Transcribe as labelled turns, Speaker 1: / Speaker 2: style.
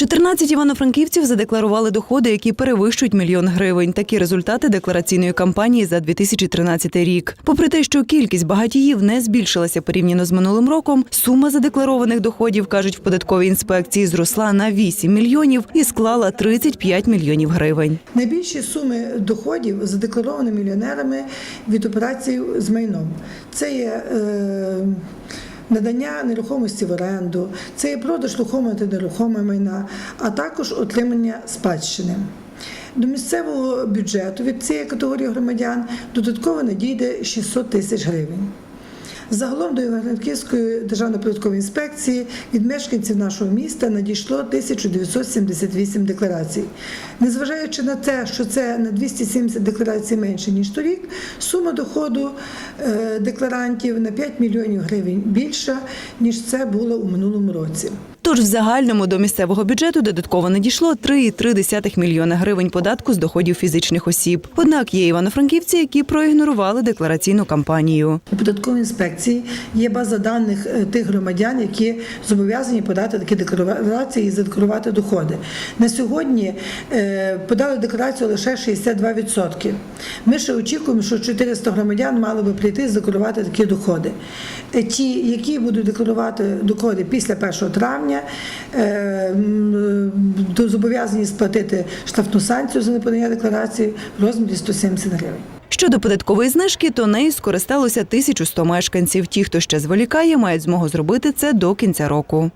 Speaker 1: 14 івано-франківців задекларували доходи, які перевищують мільйон гривень. Такі результати деклараційної кампанії за 2013 рік. Попри те, що кількість багатіїв не збільшилася порівняно з минулим роком, сума задекларованих доходів, кажуть в податковій інспекції, зросла на 8 мільйонів і склала 35 мільйонів гривень.
Speaker 2: Найбільші суми доходів задекларовані мільйонерами від операцій з майном. Це є е, надання нерухомості в оренду, це є продаж рухомого та нерухомого майна, а також отримання спадщини. До місцевого бюджету від цієї категорії громадян додатково надійде 600 тисяч гривень. Загалом до Івано-Франківської державної податкової інспекції від мешканців нашого міста надійшло 1978 декларацій. Незважаючи на те, що це на 270 декларацій менше ніж торік, сума доходу е, декларантів на 5 мільйонів гривень більша ніж це було у минулому році.
Speaker 1: Тож в загальному до місцевого бюджету додатково надійшло 3,3 мільйона гривень податку з доходів фізичних осіб. Однак є івано-франківці, які проігнорували деклараційну кампанію.
Speaker 2: У податковій інспекції є база даних е, тих громадян, які зобов'язані подати такі декларації і задекларувати доходи. На сьогодні е, подали декларацію лише 62%. Ми ще очікуємо, що 400 громадян мали би прийти і задекларувати такі доходи. Е, Ті, які будуть декларувати доходи після 1 травня, е, зобов'язані сплатити штрафну санкцію за неподання декларації в розмірі 170 гривень.
Speaker 1: Щодо податкової знижки, то нею скористалося 1100 мешканців. Ті, хто ще зволікає, мають змогу зробити це до кінця року.